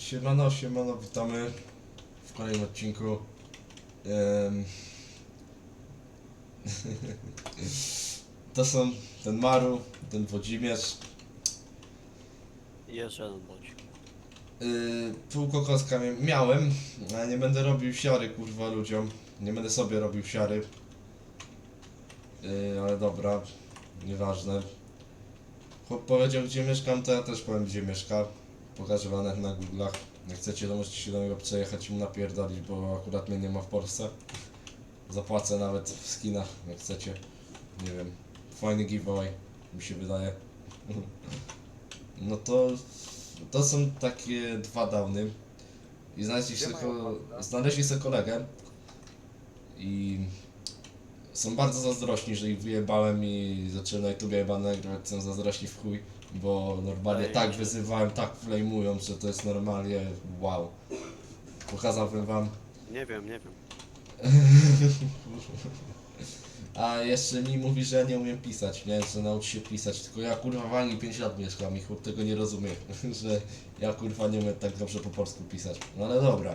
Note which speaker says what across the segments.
Speaker 1: Siemano, siemano, witamy w kolejnym odcinku. Em, to są ten Maru, ten Włodzimierz.
Speaker 2: Jeszcze jeden bądź.
Speaker 1: Yy, pół kokoska mia- miałem, ale nie będę robił siary kurwa ludziom. Nie będę sobie robił siary. Yy, ale dobra, nieważne. Chłop powiedział gdzie mieszkam, to ja też powiem gdzie mieszka. Nawet na Google'ach. Jak chcecie, to możecie się do niego przejechać i mu napierdolić, bo akurat mnie nie ma w Polsce. Zapłacę nawet w skinach, jak chcecie. Nie wiem, fajny giveaway, mi się wydaje. No to to są takie dwa downy. I znaleźli sobie,
Speaker 3: mają
Speaker 1: ko- znaleźli sobie kolegę. I są bardzo zazdrośni, że ich wyjebałem i zacząłem na YouTube chyba nagrywać, są zazdrośni w chuj. Bo normalnie
Speaker 2: Ej,
Speaker 1: tak wyzywałem, tak flamują, że to jest normalnie wow. Pokazałbym wam.
Speaker 2: Nie wiem, nie wiem.
Speaker 1: A jeszcze mi mówi, że ja nie umiem pisać, nie? Że nauczy się pisać, tylko ja kurwa w Anglii 5 lat mieszkam i chłop tego nie rozumie, że ja kurwa nie umiem tak dobrze po polsku pisać. No ale dobra.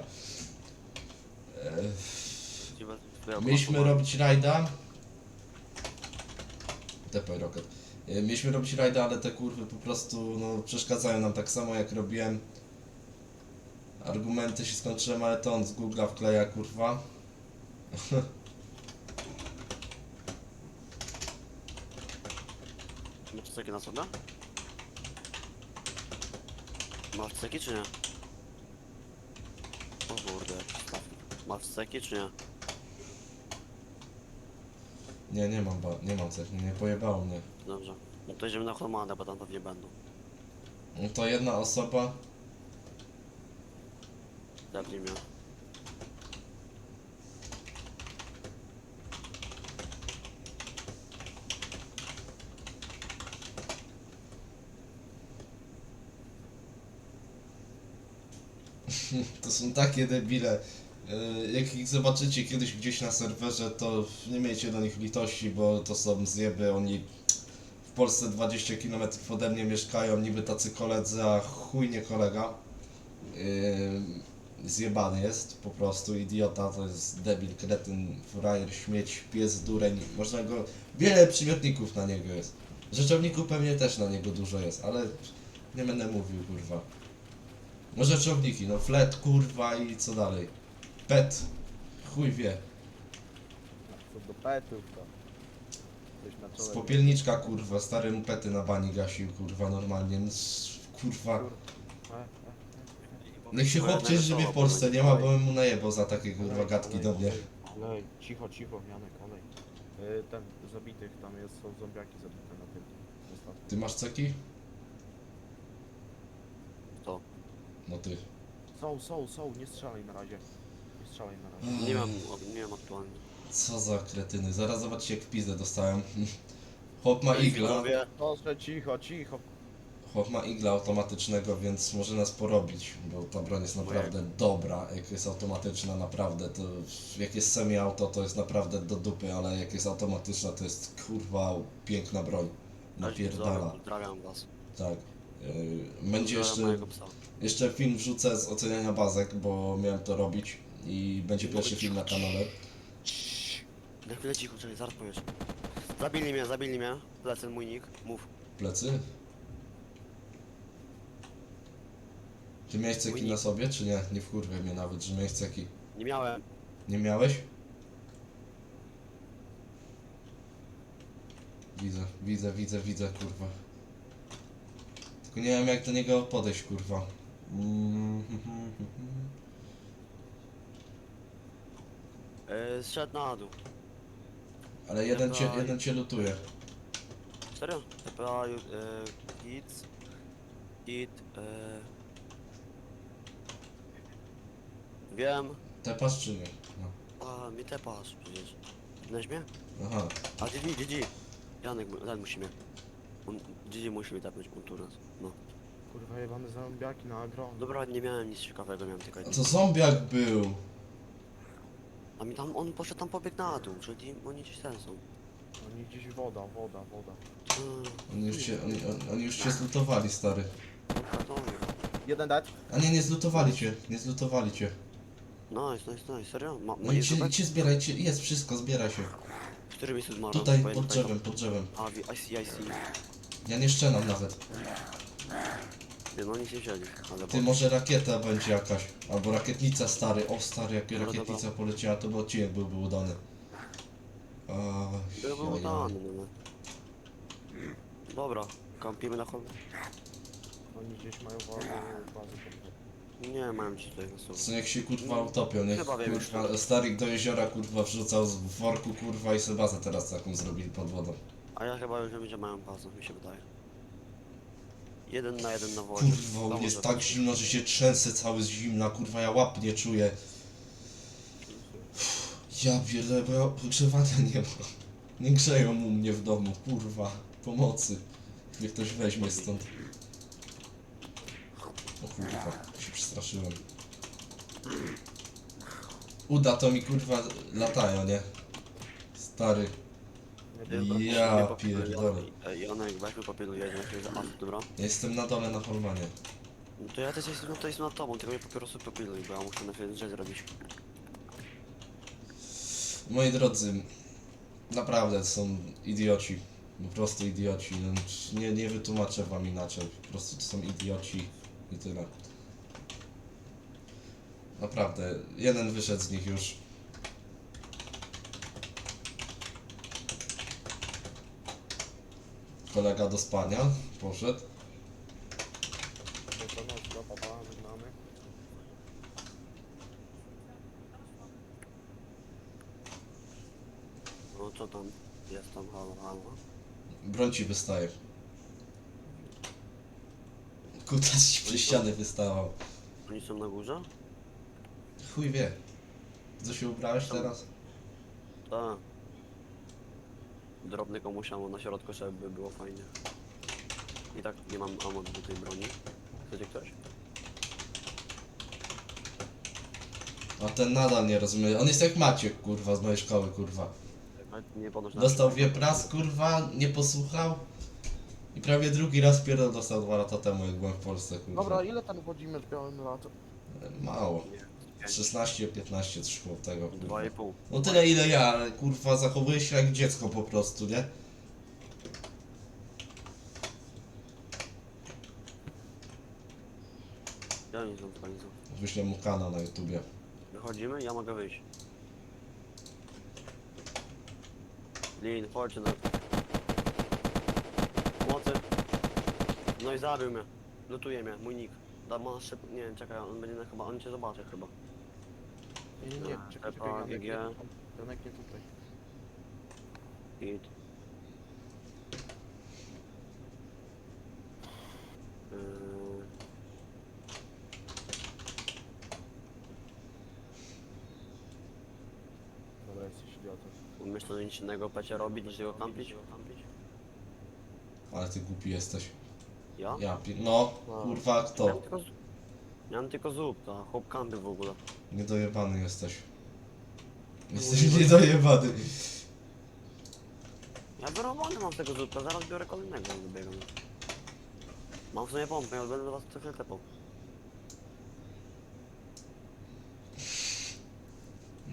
Speaker 1: Mieliśmy robić rajda. TP Rocket. E, Mieliśmy robić rajda, ale te kurwy po prostu no, przeszkadzają nam tak samo jak robiłem. Argumenty się skończyłem, ale to on z Google'a wkleja kurwa.
Speaker 2: Masz ceki na sobie? Masz ceki czy nie? O kurde. Masz ceki czy nie?
Speaker 1: Nie, nie mam, ba- nie mam coś, nie pojebało mnie.
Speaker 2: Dobrze. No to idziemy na Hormadę, bo tam pewnie będą.
Speaker 1: No to jedna osoba,
Speaker 2: Zabij mnie.
Speaker 1: to są takie debile. E, Jak ich zobaczycie kiedyś gdzieś na serwerze, to nie miejcie do nich litości, bo to są zjeby, oni Polsce 20 km ode mnie mieszkają, niby tacy koledzy, a chuj nie kolega. Yy, zjebany jest, po prostu idiota, to jest debil, kretyn, frajer, śmieć, pies, dureń, można go, wiele przymiotników na niego jest. Rzeczowników pewnie też na niego dużo jest, ale nie będę mówił, kurwa. No rzeczowniki, no flet, kurwa i co dalej. Pet, chuj wie.
Speaker 3: Co do petów to.
Speaker 1: Z popielniczka, kurwa, stary mu pety na bani gasił, kurwa, normalnie, no, s- kurwa. Niech się chłop cieszy, że mnie w Polsce nie ma, bo bym mu najebał za takie, kurwa, gadki do mnie.
Speaker 3: Olej, cicho, cicho, Janek, olej. E, Ten, zabitych, tam jest, są zombiaki zabite na tym. Ostatnio.
Speaker 1: Ty masz ceki?
Speaker 2: To.
Speaker 1: No ty.
Speaker 3: Są, są, są, nie strzelaj na razie. Nie strzelaj na razie.
Speaker 2: Nie mam, nie mam aktualnie.
Speaker 1: Co za kretyny, zaraz zobaczcie jak w pizdę dostałem. Chłop ma igla,
Speaker 3: Proszę, cicho, cicho.
Speaker 1: chłop ma igla automatycznego, więc może nas porobić, bo ta broń jest naprawdę dobra, jak jest automatyczna naprawdę, to jak jest semi-auto to jest naprawdę do dupy, ale jak jest automatyczna to jest kurwa piękna broń. Napierdala,
Speaker 2: Pozdrawiam was.
Speaker 1: tak. Yy, Będzie
Speaker 2: Pozdrawiam
Speaker 1: jeszcze,
Speaker 2: mojego psa.
Speaker 1: jeszcze film wrzucę z oceniania bazek, bo miałem to robić i będzie pierwszy film na kanale.
Speaker 2: Na chwilę cicho, czekaj, zaraz powiesz. Zabili mnie, zabili mnie. Lecę mój nick, mów.
Speaker 1: Plecy? Ty miałeś ceki na sobie, czy nie? Nie wkurwaj mnie nawet, że miałeś ceki.
Speaker 2: Nie miałem.
Speaker 1: Nie miałeś? Widzę, widzę, widzę, widzę, kurwa. Tylko nie wiem jak do niego podejść, kurwa. Mm,
Speaker 2: Yy, zszedł na dół.
Speaker 1: Ale jeden cię,
Speaker 2: Dawaj.
Speaker 1: jeden cię lutuje.
Speaker 2: Serio? TPA, yy, git. Git, yy... Wiem.
Speaker 1: Tepasz czy nie? No.
Speaker 2: A, mnie tepasz przecież. Znasz mnie?
Speaker 1: Aha.
Speaker 2: A GG, GG. Janek, mu- Janek musi mnie. On, GG musi mnie tepnąć, on tu nas. No.
Speaker 3: Kurwa, jebane zombiaki na agro.
Speaker 2: Dobra, nie miałem nic ciekawego, miałem tylko
Speaker 1: A
Speaker 2: jedno.
Speaker 1: to zombiak był.
Speaker 2: A mi tam, on poszedł tam pobiegł na dół, czyli oni gdzieś ten są.
Speaker 3: Oni gdzieś woda, woda, woda.
Speaker 2: Hmm,
Speaker 1: Oni już cię, oni, oni już cię zlutowali, stary.
Speaker 2: to.
Speaker 3: Jeden dać.
Speaker 1: A nie, nie zlutowali cię, nie zlutowali cię.
Speaker 2: Nice, nice, nice, serio? Ma,
Speaker 1: No
Speaker 2: ma
Speaker 1: i
Speaker 2: jest
Speaker 1: cię,
Speaker 2: zupek?
Speaker 1: cię zbierajcie, jest wszystko, zbieraj się.
Speaker 2: W którym jest zmarł?
Speaker 1: Tutaj, pod drzewem, pod drzewem.
Speaker 2: A, wi- I see, I see.
Speaker 1: Ja nie szczenam nawet.
Speaker 2: Nie, no nie wzięli, ale...
Speaker 1: Ty, może rakieta będzie jakaś. Albo rakietnica stary. O stary, jak
Speaker 2: Dobra,
Speaker 1: rakietnica poleciała, to by odcinek byłby udany. Ach,
Speaker 2: Był udany, no, no. Dobra, kampimy na hobby.
Speaker 3: Oni gdzieś mają bazę, bazę
Speaker 2: Nie, mam ci tutaj na słowo.
Speaker 1: Co niech się kurwa utopią, niech
Speaker 2: Chyba wiem już
Speaker 1: kurwa Starik do jeziora kurwa wrzucał z worku kurwa i sobie bazę teraz taką zrobili pod wodą.
Speaker 2: A ja chyba już wiem, gdzie mają bazę, mi się wydaje. Jeden na jeden na wodzie.
Speaker 1: Kurwa, jest tak zimno, że się trzęsę cały z zimna, kurwa ja łap nie czuję. Ja pierdolę, bo ja ogrzewania nie mam. Nie grzeją u mnie w domu, kurwa. Pomocy. Niech ktoś weźmie stąd. O kurwa, się przestraszyłem. Uda to mi kurwa latają, nie? Stary. Ja pierdolę.
Speaker 2: Ej, Janek, weźmy papieru, jedziemy się za Asu, dobra?
Speaker 1: Jestem na dole na Holmanie.
Speaker 2: No to ja też jestem, no to jestem nad tobą, tylko mnie papierosy popieluj, bo ja muszę na chwilę rzecz zrobić.
Speaker 1: Moi drodzy, naprawdę są idioci. Po prostu idioci. No, nie, nie wytłumaczę wam inaczej. Po prostu to są idioci i tyle. Naprawdę, jeden wyszedł z nich już. Kolega do spania poszedł.
Speaker 3: Dobranoc, do papa, żegnamy.
Speaker 2: No co tam? Jest tam, halo, halo.
Speaker 1: Broń ci wystaje. Kutas ci przy ściany wystawał.
Speaker 2: Oni są na górze?
Speaker 1: Chuj wie. Co się ubrałeś teraz?
Speaker 2: Tak. Drobny komuś ammo na środku, żeby było fajnie. I tak nie mam ammo do tej broni. Chcecie ktoś?
Speaker 1: A ten nadal nie rozumie. On jest jak Maciek, kurwa, z mojej szkoły, kurwa.
Speaker 2: A Nie na
Speaker 1: Dostał wiepras, kurwa, nie posłuchał. I prawie drugi raz pierdol dostał dwa lata temu, jak byłem w Polsce, kurwa.
Speaker 3: Dobra, ile ten Włodzimierz białym latem?
Speaker 1: Mało.
Speaker 2: Nie,
Speaker 1: 16, 15, coś koło tego. kurwa.
Speaker 2: Dwa i pół.
Speaker 1: No tyle ile ja, ale kurwa, zachowuję się jak dziecko po prostu, nie?
Speaker 2: Ja nie znam końcu.
Speaker 1: Wyślę mu kanał na YouTubie.
Speaker 2: Wychodzimy? Ja mogę wyjść. Lin, chodź na... Mocy. No i zabił mnie. Lutuje mnie, mój nick. Da ma szyb... Nie wiem, czekaj, on będzie na chyba... On cię zobaczy chyba.
Speaker 3: Nie, nie, nie, czekaj, czekaj,
Speaker 2: Epa,
Speaker 3: Janek, nie, Janek nie tutaj.
Speaker 2: Git. Yy,
Speaker 3: Dobra, jesteś idiotą.
Speaker 2: Myślę, że nic innego pecie robić niż jego kampić?
Speaker 1: Ale ty głupi jesteś.
Speaker 2: Ja?
Speaker 1: Ja pi... No,
Speaker 3: No.
Speaker 1: kurwa,
Speaker 2: Miałem
Speaker 1: kto?
Speaker 2: tylko, z- miałem tylko zup, ta chłop w ogóle.
Speaker 1: Niedojebany jesteś. Jesteś niedojebany.
Speaker 2: Ja wyrobany mam z tego zupka, zaraz biorę kolejnego jak dobiegam. Mam w sumie pompę, ale będę do was co chwilę tepał.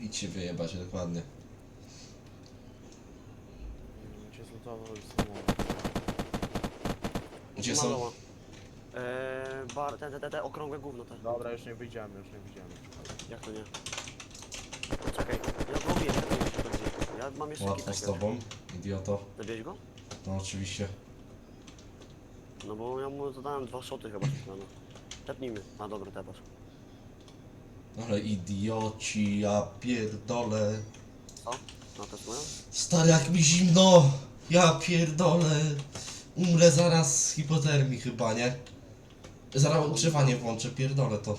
Speaker 1: Idź się wyjebać, dokładnie.
Speaker 3: Cię zlutował i samolot.
Speaker 1: Gdzie są?
Speaker 2: Eee, bar, te, te, te, te okrągłe gówno te.
Speaker 3: Dobra, już nie wyjdziemy, już nie wyjdziemy.
Speaker 2: Jak to nie? Czekaj, ja go czekaj, jeszcze bardziej. Ja mam jeszcze
Speaker 1: Łatwo z tobą, idioto.
Speaker 2: Zabierz go?
Speaker 1: No oczywiście.
Speaker 2: No bo ja mu zadałem dwa szoty chyba przed chwilą. Tepnij mnie. A dobra, tepasz.
Speaker 1: Ale idioci, ja pierdolę.
Speaker 2: Co? No to jest moja?
Speaker 1: Stary, jak mi zimno! Ja pierdolę. Umrę zaraz z hipotermii chyba, nie? Zaraz ogrzewanie włączę, pierdolę to.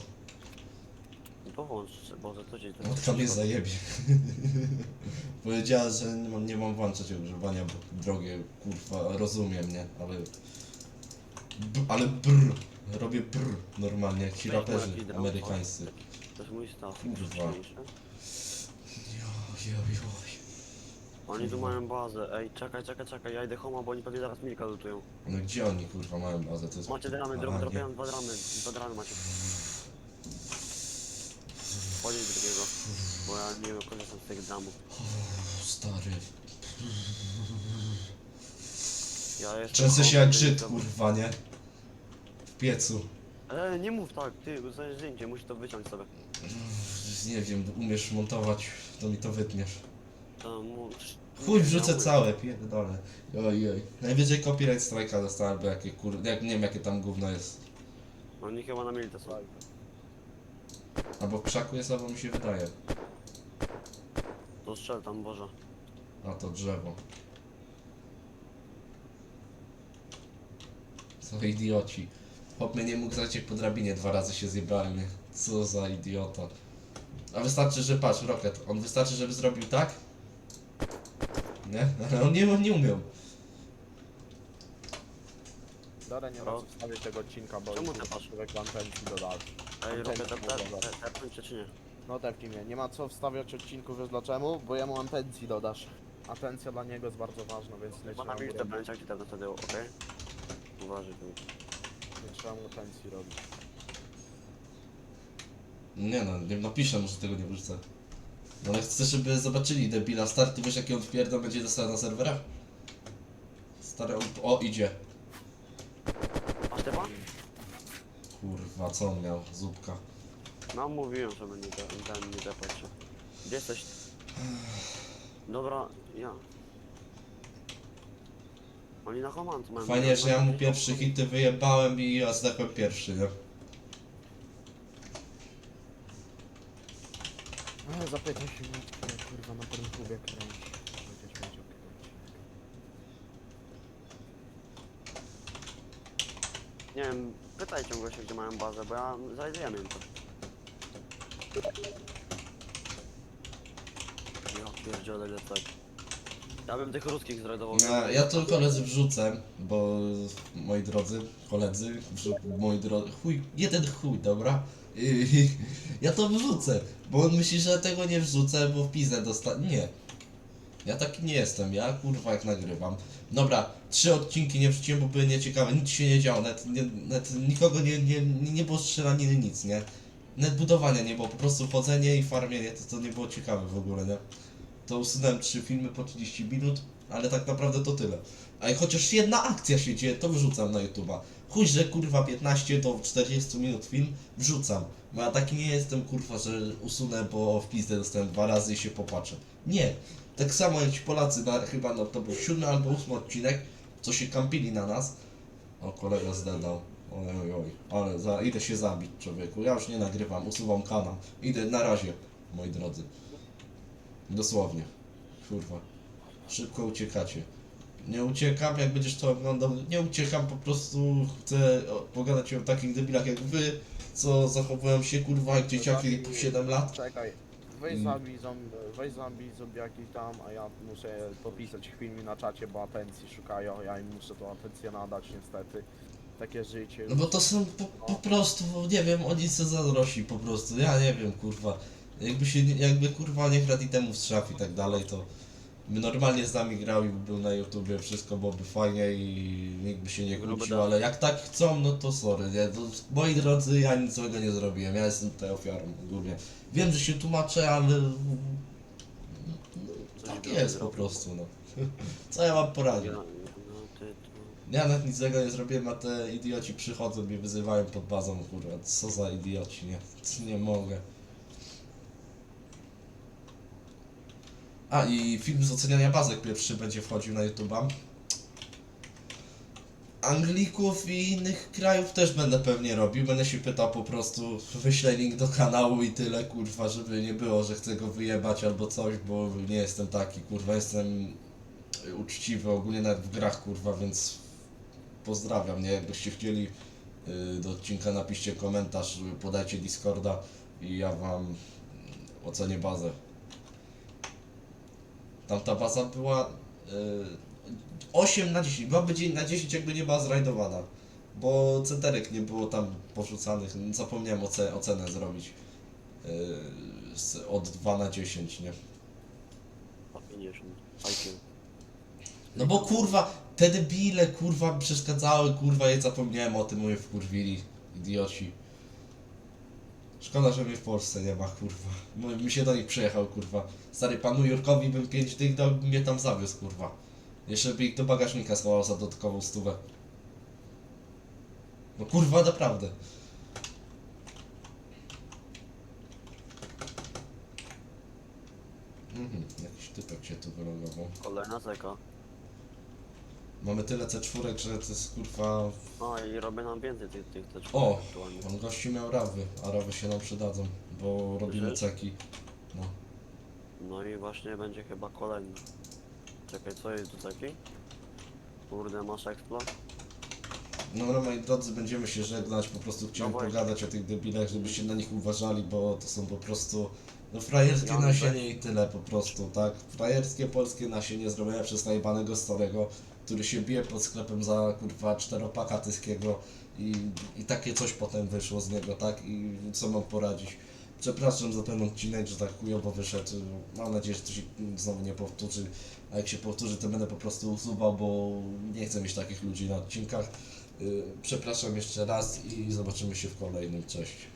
Speaker 2: Włącz, Boże, co ci to
Speaker 1: Matka mnie zajebie. Powiedziała, że nie mam, nie mam włączać ogrzewania, bo drogie, kurwa, rozumiem, nie? Ale... B, ale brr. Robię brr normalnie, jak ci
Speaker 2: Weź
Speaker 1: raperzy amerykańscy.
Speaker 2: To jest mój staw.
Speaker 1: Kurwa. Joj, joj, joj.
Speaker 2: Oni tu mają bazę. Ej, czekaj, czekaj, czekaj, ja idę homa, bo oni pewnie zaraz milka lutują.
Speaker 1: No gdzie oni kurwa mają bazę? To jest...
Speaker 2: Macie dramy, drop, dropiłem dwa dramy, dwa dramy macie. Podjedź drugiego, bo ja nie korzystam z tych dramów.
Speaker 1: O, Stary.
Speaker 2: Ja jestem
Speaker 1: Często się jak
Speaker 2: ty-
Speaker 1: Żyd kurwa, nie? W piecu.
Speaker 2: Ej, nie mów tak, ty, zdjęcie, musisz to wyciąć sobie.
Speaker 1: Nie wiem, umiesz montować, to mi to wytniesz.
Speaker 2: Musisz...
Speaker 1: Chuj, wrzucę
Speaker 2: umiem.
Speaker 1: całe, pierdolę. Ojej. Najwyżej copyright strike'a dostałem, albo jakie kur... Jak, nie wiem jakie tam gówno jest.
Speaker 2: Oni chyba na milce są.
Speaker 1: Albo w krzaku jest, albo mi się wydaje.
Speaker 2: To strzel tam, Boże.
Speaker 1: A to drzewo. Co idioci. Chłop mnie nie mógł jak po drabinie, dwa razy się zjebałem, nie? Co za idiota. A wystarczy, że patrz, Rocket, on wystarczy, żeby zrobił tak? Nie? Ale on nie, on nie umiał.
Speaker 3: Dobra, nie ma co wstawiać tego odcinka, bo
Speaker 2: Czemu
Speaker 3: już
Speaker 2: ty patrz?
Speaker 3: człowiek lantenki dodał.
Speaker 2: Ej,
Speaker 3: Ten
Speaker 2: robię te,
Speaker 3: kurwa.
Speaker 2: te, te, te, te, czy nie?
Speaker 3: No tepnij mnie, nie ma co wstawiać odcinków, wiesz dlaczego? Bo jemu atencji dodasz. Atencja dla niego jest bardzo ważna, więc nie
Speaker 2: Chyba
Speaker 3: trzeba
Speaker 2: na
Speaker 3: mu robić.
Speaker 2: będzie, jak ci tam wtedy, okej? Uważaj tu.
Speaker 3: Nie trzeba mu atencji robić.
Speaker 1: Nie no, nie napiszę, może tego nie wrzucę. No ale chcę, żeby zobaczyli debila. Stary, ty wiesz jaki on wpierdol będzie dostał na serwerach? Stary, on... o idzie.
Speaker 2: Masz typa?
Speaker 1: Kurwa, co on miał? Zupka.
Speaker 2: No mówiłem, że będzie te- ten nie się. Gdzie jesteś? Dobra, ja. Oni na Homan mają.
Speaker 1: Fajnie, że ja mu pierwszy hity wyjebałem i ja zdechłem pierwszy, nie?
Speaker 3: Ale zapytaj się kurwa na klubie kręci. Będziesz mieć okej.
Speaker 2: Nie wiem, pytaj ciągle się, gdzie mają bazę, bo ja zajduję im to. Ja pierdzielę, ile tak. Ja bym tych ruskich zrajdował.
Speaker 1: Ja, ja to koledzy wrzucę, bo moi drodzy, koledzy, wrzu- moi drodzy, chuj, jeden chuj, dobra? I, ja to wrzucę, bo on myśli, że tego nie wrzucę, bo w pizę dostanę. Nie. Ja taki nie jestem, ja kurwa jak nagrywam. Dobra, trzy odcinki nie wrzuciłem, bo były nieciekawe, nic się nie działo, nawet, nie, nawet nikogo nie, nie, nie, było strzelaniny, nic, nie? Nawet budowania nie było, po prostu chodzenie i farmienie, to, to nie było ciekawe w ogóle, nie? To usunąłem trzy filmy po 30 minut, ale tak naprawdę to tyle. A jak chociaż jedna akcja się dzieje, to wrzucam na YouTube'a. Chuj, że kurwa 15 do 40 minut film, wrzucam. Bo ja taki nie jestem kurwa, że usunę, bo w pizdę dostałem dwa razy i się popatrzę. Nie. Tak samo jak ci Polacy, na, chyba no, to był siódmy albo ósmy odcinek, co się kampili na nas. O, kolega zdedał. Oj, oj, oj. Ale za, idę się zabić, człowieku. Ja już nie nagrywam, usuwam kanał. Idę na razie, moi drodzy. Dosłownie. Kurwa. Szybko uciekacie. Nie uciekam, jak będziesz to oglądał. Nie uciekam, po prostu chcę pogadać o takich debilach jak wy, co zachowują się kurwa jak dzieciaki po 7 lat.
Speaker 3: Czekaj, weź
Speaker 1: Mm.
Speaker 3: zabij, zombi, weź zabij zombiaki tam, a ja muszę popisać chwilmi na czacie, bo atencji szukają, ja im muszę tą atencję nadać niestety. Takie życie.
Speaker 1: No bo to są po, po prostu, nie wiem, oni se zazdrości po prostu. Ja nie wiem, kurwa. Jakby się, jakby kurwa nie kradli temu w szaf i tak dalej, to normalnie z nami grał i by był na YouTubie, wszystko byłoby fajnie i nikt by się nie kłócił, ale jak tak chcą, no to sorry, nie? To, moi drodzy, ja nic złego nie zrobiłem, ja jestem tutaj ofiarą ogólnie. Wiem, że się tłumaczę, ale... No, tak jest po prostu, no. Co ja mam poradzić?
Speaker 2: Ja, no ty, tu.
Speaker 1: Ja nawet nic złego nie zrobiłem, a te idioci przychodzą mnie wyzywają pod bazą, kurwa, co za idioci, nie, nie mogę. A i film z oceniania bazek pierwszy będzie wchodził na YouTube'a. Anglików i innych krajów też będę pewnie robił, będę się pytał po prostu, wyślę link do kanału i tyle, kurwa, żeby nie było, że chcę go wyjebać albo coś, bo nie jestem taki, kurwa, jestem uczciwy ogólnie nawet w grach, kurwa, więc pozdrawiam, nie? Jakbyście chcieli y, do odcinka napiszcie komentarz, podajcie Discorda i ja wam ocenię bazę. Tamta baza była y, 8 na 10, byłaby dzień na 10 jakby nie była zrajdowana. Bo centerek nie było tam porzucanych, zapomniałem oce, ocenę zrobić. Y, z- od 2 na 10, nie?
Speaker 2: 50 IQ.
Speaker 1: No bo kurwa, te debile kurwa przeszkadzały, kurwa, ja zapomniałem o tym, mówię wkurwili, idioci. Szkoda, że mnie w Polsce nie ma, kurwa. Mi się do nich przejechał, kurwa. Stary, panu Jurkowi bym pięć dych dał, mnie tam zawiózł, kurwa. Jeszcze by ich do bagażnika schował za dodatkową stówę. No kurwa, naprawdę. Mhm, jakiś typek się tu wylogował.
Speaker 2: Kolejna zeka.
Speaker 1: Mamy tyle C4, że to jest kurwa...
Speaker 2: No i robię nam więcej tych, tych też
Speaker 1: O!
Speaker 2: aktualnie.
Speaker 1: On gościu miał rawy, a rawy się nam przydadzą, bo robimy
Speaker 2: Wiesz?
Speaker 1: ceki. No.
Speaker 2: No i właśnie będzie chyba kolejny. Czekaj, co jest tu taki? Kurde, masz eksplo?
Speaker 1: No no moi drodzy, będziemy się żegnać, po prostu chciałem pogadać o tych debilach, żebyście na nich uważali, bo to są po prostu no frajerskie
Speaker 2: Ja
Speaker 1: nasienie i tyle po prostu, tak? Frajerskie polskie nasienie zrobione przez najbanego starego, który się bije pod sklepem za kurwa czteropaka tyskiego i, i takie coś potem wyszło z niego, tak? I co mam poradzić? Przepraszam za ten odcinek, że tak chujowo wyszedł. Mam nadzieję, że to się znowu nie powtórzy. A jak się powtórzy, to będę po prostu usuwał, bo nie chcę mieć takich ludzi na odcinkach. Yy, Przepraszam jeszcze raz i zobaczymy się w kolejnym. Cześć.